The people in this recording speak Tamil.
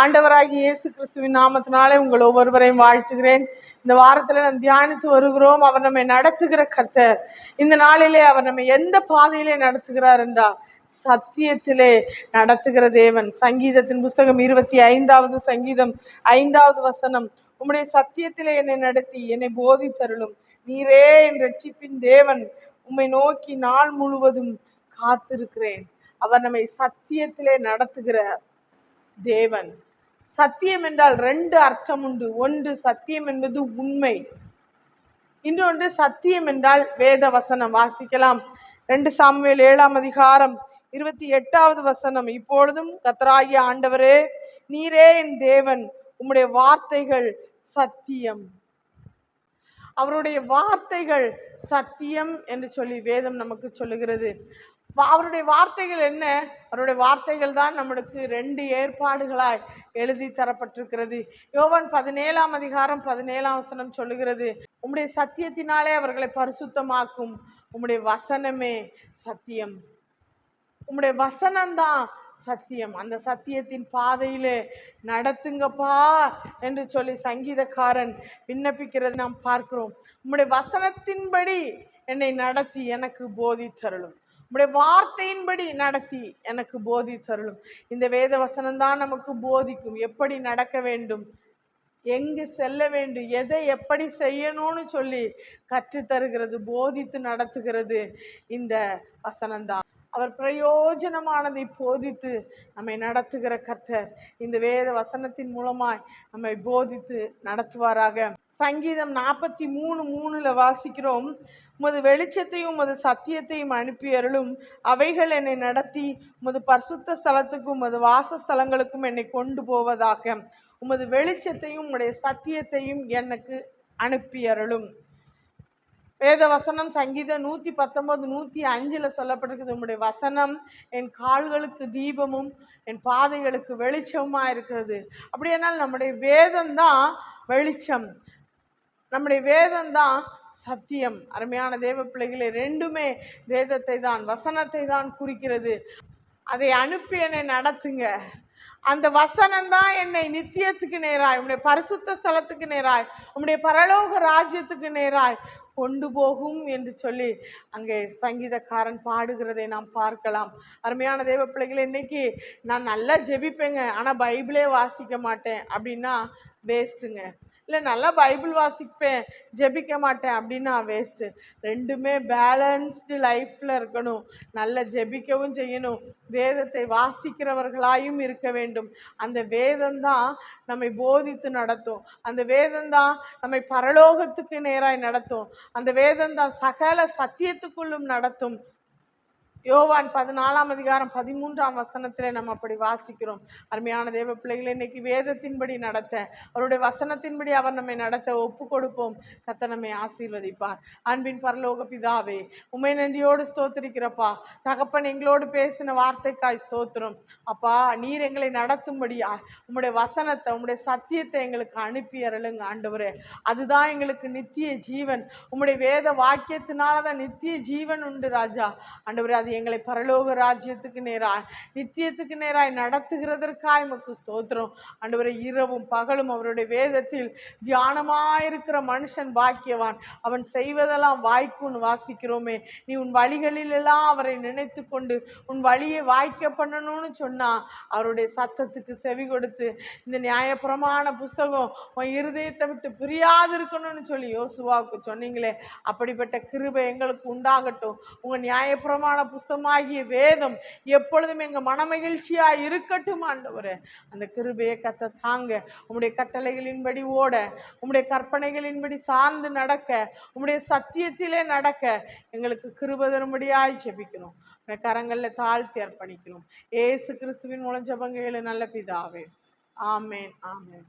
ஆண்டவராகி இயேசு கிறிஸ்துவின் நாமத்தினாலே உங்கள் ஒவ்வொருவரையும் வாழ்த்துகிறேன். இந்த வாரத்தில் நாம் தியானித்து வருகிறோம். அவர் நம்மை நடத்துகிற கத்தர் இந்த நாளிலே அவர் நம்மை எந்த பாதையிலே நடத்துகிறார் என்றால் சத்தியத்திலே நடத்துகிற தேவன். சங்கீதத்தின் புஸ்தகம் இருபத்தி ஐந்தாவது சங்கீதம் ஐந்தாவது வசனம். உம்முடைய சத்தியத்திலே என்னை நடத்தி என்னை போதித்தருளும். நீரே என் ரட்சிப்பின் தேவன். உம்மை நோக்கி நாள் முழுவதும் காத்திருக்கிறேன். அவர் நம்மை சத்தியத்திலே நடத்துகிற தேவன். சத்தியம் என்றால் ரெண்டு அர்த்தம் உண்டு. ஒன்று சத்தியம் என்பது உண்மை. இன்னொன்று சத்தியம் என்றால் வேத வசனம் வாசிக்கலாம். ரெண்டு சாமுவேல் ஏழாம் அதிகாரம் இருபத்தி எட்டாவது வசனம். இப்பொழுதும் கத்தராகிய ஆண்டவரே நீரே என் தேவன். உம்முடைய வார்த்தைகள் சத்தியம். அவருடைய வார்த்தைகள் சத்தியம் என்று சொல்லி வேதம் நமக்கு சொல்லுகிறது. அவருடைய வார்த்தைகள் என்ன? அவருடைய வார்த்தைகள் தான் நம்மளுக்கு ரெண்டு ஏற்பாடுகளாய் எழுதி தரப்பட்டிருக்கிறது. யோவன் பதினேழாம் அதிகாரம் பதினேழாம் வசனம் சொல்லுகிறது உம்முடைய சத்தியத்தினாலே அவர்களை பரிசுத்தமாக்கும். உம்முடைய வசனமே சத்தியம். உம்முடைய வசனம்தான் சத்தியம். அந்த சத்தியத்தின் பாதையிலே நடத்துங்கப்பா என்று சொல்லி சங்கீதக்காரன் விண்ணப்பிக்கிறது நாம் பார்க்கிறோம். உம்முடைய வசனத்தின்படி என்னை நடத்தி எனக்கு போதித்தருளும் உம்முடைய வார்த்தையின்படி நடத்தி எனக்கு போதி தருளும். இந்த வேத வசனம்தான் நமக்கு போதிக்கும். எப்படி நடக்க வேண்டும்? எங்கு செல்ல வேண்டும்? எதை எப்படி செய்யணும்னு சொல்லி கற்றுத்தருகிறது போதித்து நடத்துகிறது இந்த வசனம்தான். அவர் பிரயோஜனமானதை போதித்து நம்மை நடத்துகிற கர்த்தர். இந்த வேத வசனத்தின் மூலமாய் நம்மை போதித்து நடத்துவாராக. சங்கீதம் நாற்பத்தி மூணு மூணில் வாசிக்கிறோம். உமது வெளிச்சத்தையும் உமது சத்தியத்தையும் அனுப்பி அருளும். அவைகள் என்னை நடத்தி உமது பரிசுத்த ஸ்தலத்துக்கும் உமது வாசஸ்தலங்களுக்கும் என்னை கொண்டு போவதாக. உமது வெளிச்சத்தையும் உடைய சத்தியத்தையும் எனக்கு அனுப்பி அருளும். வேத வசனம் சங்கீதம் நூற்றி பத்தொம்போது நூற்றி அஞ்சில் சொல்லப்பட்டிருக்குது. உங்களுடைய வசனம் என் கால்களுக்கு தீபமும் என் பாதைகளுக்கு வெளிச்சமாக இருக்கிறது. அப்படியானால் நம்முடைய வேதம் தான் வெளிச்சம். நம்முடைய வேதம் தான் சத்தியம். அருமையான தேவ பிள்ளைகளே ரெண்டுமே வேதத்தை தான் வசனத்தை தான் குறிக்கிறது. அதை அனுப்பி என்னை நடத்துங்க. அந்த வசனம் தான் என்னை நித்தியத்துக்கு நேராய் உம்முடைய பரிசுத்த ஸ்தலத்துக்கு நேராய் உம்முடைய பரலோக ராஜ்யத்துக்கு நேராய் கொண்டு போகும் என்று சொல்லி அங்கே சங்கீதக்காரன் பாடுகிறதை நாம் பார்க்கலாம். அருமையான தெய்வ பிள்ளைகளை இன்னைக்கு நான் நல்லா ஜெபிப்பேங்க ஆனால் பைபிளே வாசிக்க மாட்டேன் அப்படின்னா வேஸ்ட்டுங்க. இல்லை நல்லா பைபிள் வாசிப்பேன் ஜெபிக்க மாட்டேன் அப்படின்னா வேஸ்ட்டு. ரெண்டுமே பேலன்ஸ்டு லைஃப்பில் இருக்கணும். நல்ல ஜெபிக்கவும் செய்யணும். வேதத்தை வாசிக்கிறவர்களாயும் இருக்க வேண்டும். அந்த வேதம்தான் நம்மை போதித்து நடத்தும். அந்த வேதம்தான் நம்மை பரலோகத்துக்கு நேராய் நடத்தும். அந்த வேதம்தான் சகல சத்தியத்துக்குள்ளும் நடத்தும். யோவான் பதினாலாம் அதிகாரம் பதிமூன்றாம் வசனத்தில் நம்ம அப்படி வாசிக்கிறோம். அருமையான தேவ பிள்ளைகளை இன்னைக்கு வேதத்தின்படி நடத்த அவருடைய வசனத்தின்படி அவர் நம்மை நடத்த ஒப்பு கொடுப்போம். கத்த நம்மை ஆசீர்வதிப்பார். அன்பின் பரலோக பிதாவே உமை நன்றியோடு ஸ்தோத்திரிக்கிறப்பா. தகப்பன் எங்களோடு பேசின வார்த்தைக்காய் ஸ்தோத்திரம். அப்பா நீர் எங்களை நடத்தும்படியா உம்முடைய வசனத்தை உம்முடைய சத்தியத்தை எங்களுக்கு அனுப்பி அருளுங்க ஆண்டவரே. அதுதான் எங்களுக்கு நித்திய ஜீவன். உம்முடைய வேத வாக்கியத்தினால தான் நித்திய ஜீவன் உண்டு ராஜா. ஆண்டவரே அது எங்களை பரலோக ராஜ்யத்துக்கு நேராய் நித்தியத்துக்கு நேராய் நடத்துகிறதற்காய் உமக்கு ஸ்தோத்திரம். ஆண்டவரே இரவும் பகலும் அவருடைய வேதத்தில் தியானமாயிருக்கிற மனுஷன் பாக்கியவான். அவன் செய்வதெல்லாம் வாய்க்குன்னு வாசிக்கிறோமே. நீ உன் வழிகளிலெல்லாம் அவரை நினைத்து கொண்டு உன் வழியை வாய்க்க பண்ணணும்னு சொன்னா அவருடைய சத்தத்துக்கு செவி கொடுத்து இந்த நியாயப்பிரமாண புஸ்தகம் உன் இருதயத்தை விட்டு பிரியாது இருக்கணும்னு சொல்லி யோசுவாவுக்கு சொன்னீங்களே அப்படிப்பட்ட கிருபை எங்களுக்கு உண்டாகட்டும். உங்க நியாயப்பிரமாண புஸ்தமாகிய வேதம் எப்பொழுதும் எங்க மனமகிழ்ச்சியா இருக்கட்டும் ஆண்டவரே. அந்த கிருபையை கத்த தாங்க. உங்களுடைய கட்டளைகளின்படி ஓட உங்களுடைய கற்பனைகளின்படி சார்ந்து நடக்க உங்களுடைய சத்தியத்திலே நடக்க எங்களுக்கு கிருபதரும்படியாய் தரும்படியாய் ஜெபிக்கிறோம் கரங்களில் தாழ்த்தி அர்ப்பணிக்கிறோம் ஏசு கிறிஸ்துவின் மூலம் ஜெபங்க நல்ல பிதாவே. ஆமேன் ஆமேன்.